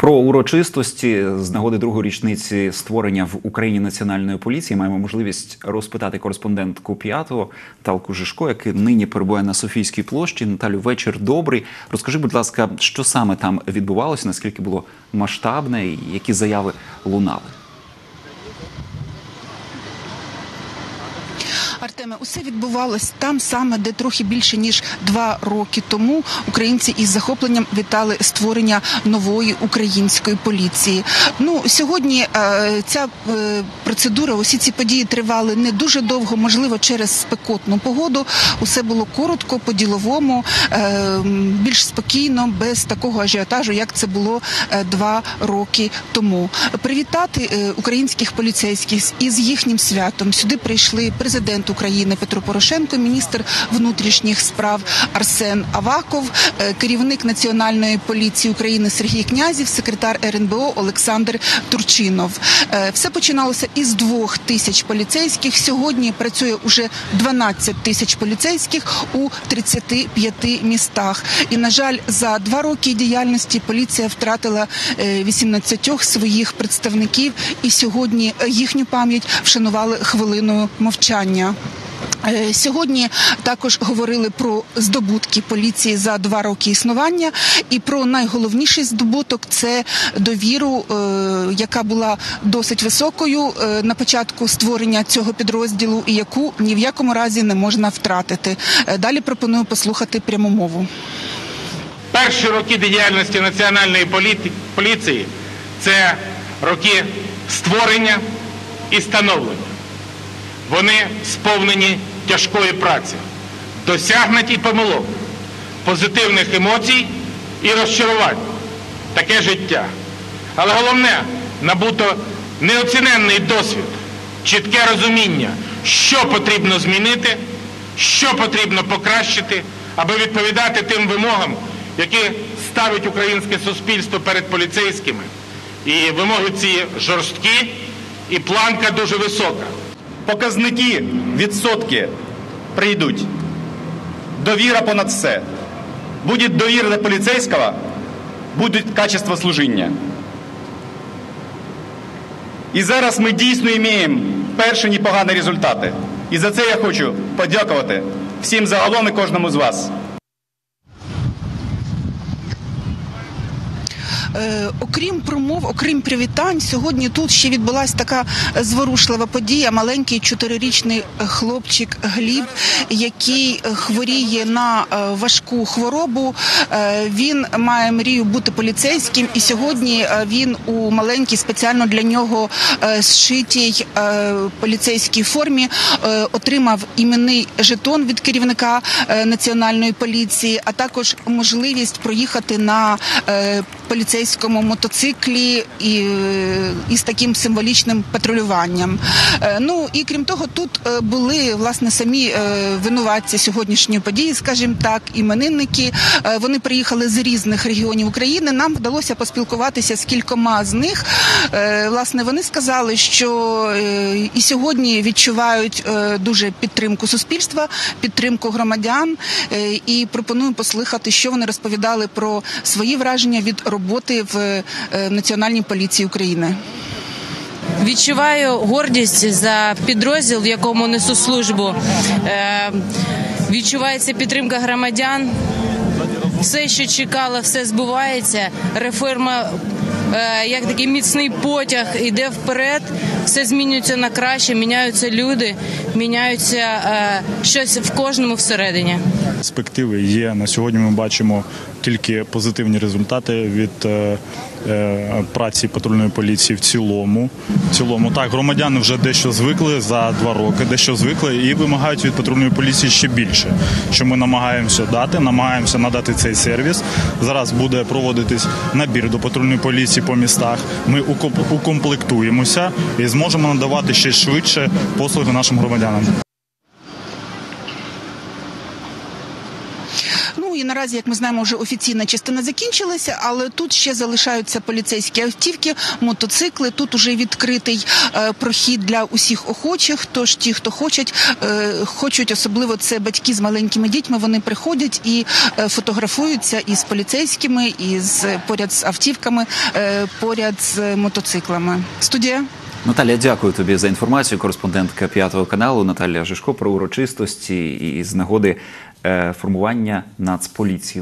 Про урочистості з нагоди другої річниці створення в Україні національної поліції маємо можливість розпитати кореспондентку п'ятого Талку Жишко, який нині перебуває на Софійській площі. Наталю, вечір добрий. Розкажи, будь ласка, що саме там відбувалося, наскільки було масштабне, і які заяви лунали? Артеме, усе відбувалось там саме, де трохи більше ніж два роки тому українці із захопленням вітали створення нової української поліції. Ну сьогодні е, ця е, процедура, усі ці події тривали не дуже довго, можливо, через спекотну погоду. Усе було коротко, по-діловому, е, більш спокійно, без такого ажіотажу, як це було е, два роки тому. Привітати е, українських поліцейських із їхнім святом сюди прийшли президент України Петро Порошенко, міністр внутрішніх справ Арсен Аваков, е, керівник національної поліції України Сергій Князів, секретар РНБО Олександр Турчинов. Е, Все починалося із двох тисяч поліцейських. Сьогодні працює уже 12 тисяч поліцейських у 35 містах. І на жаль, за два роки діяльності поліція втратила е, 18 своїх представників, і сьогодні е, їхню пам'ять вшанували хвилиною мовчання. Е, Сьогодні також говорили про здобутки поліції за два роки існування, і про найголовніший здобуток це довіру, е, яка була досить високою е, на початку створення цього підрозділу, і яку ні в якому разі не можна втратити. Далі пропоную послухати пряму мову. Перші роки діяльності національної поліції це роки створення і становлення. Вони сповнені тяжкої праці, досягнуті помилок, позитивних емоцій і розчарувань. Таке життя. Але головне набуто неоціненний досвід, чітке розуміння, що потрібно змінити, що потрібно покращити, аби відповідати тим вимогам, які ставить українське суспільство перед поліцейськими. І вимоги ці жорсткі, і планка дуже висока. Показники, відсотки прийдуть. Довіра понад все. Буде довіра до поліцейського, буде качество служіння. І зараз ми дійсно маємо перші непогані результати. І за це я хочу подякувати всім загалом і кожному з вас. Окрім промов, окрім привітань, сьогодні тут ще відбулася така зворушлива подія. Маленький чотирирічний хлопчик Гліб, який хворіє на е, важку хворобу. Е, Він має мрію бути поліцейським, і сьогодні е, він у маленькій спеціально для нього е, зшитій е, поліцейській формі е, отримав іменний жетон від керівника е, національної поліції, а також можливість проїхати на е, поліцейському мотоциклі і, е, із таким символічним патрулюванням. Е, Ну і крім того, тут е, були власне самі винуватці сьогоднішньої події, скажімо так, іменинники. Вони приїхали з різних регіонів України. Нам вдалося поспілкуватися з кількома з них. Власне, вони сказали, що і сьогодні відчувають дуже підтримку суспільства, підтримку громадян. І пропоную послухати, що вони розповідали про свої враження від роботи в е, Національній поліції України. Відчуваю гордість за підрозділ, в якому несу службу. Е, відчувається підтримка громадян. Все, що чекала, все збувається. Реформа, е, як такий міцний потяг, іде вперед. Все змінюється на краще, міняються люди, міняються щось в кожному всередині. перспективи є. На сьогодні ми бачимо тільки позитивні результати від е, е, праці патрульної поліції в цілому. В цілому так громадяни вже дещо звикли за два роки, дещо звикли і вимагають від патрульної поліції ще більше. Що ми намагаємося дати, намагаємося надати цей сервіс. Зараз буде проводитись набір до патрульної поліції по містах. Ми укомп- укомплектуємося і зможемо надавати ще швидше послуги нашим громадянам. І наразі, як ми знаємо, вже офіційна частина закінчилася, але тут ще залишаються поліцейські автівки, мотоцикли. Тут уже відкритий е, прохід для усіх охочих. Тож ті, хто хочуть, е, хочуть, особливо це батьки з маленькими дітьми. Вони приходять і е, фотографуються із поліцейськими, із поряд з автівками, е, поряд з мотоциклами. Студія. Наталія, дякую тобі за інформацію. Кореспондентка п'ятого каналу Наталія Жишко про урочистості і з нагоди е, формування Нацполіції